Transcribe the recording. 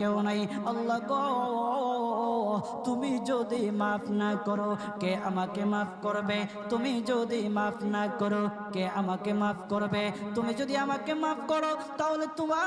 কেউ নাই। আল্লাহ গো, তুমি যদি মাফ না করো, কে আমাকে মাফ করবে? তুমি যদি মাফ না করো, কে আমাকে মাফ করবে? তুমি যদি আমাকে মাফ করো, তাহলে তোমার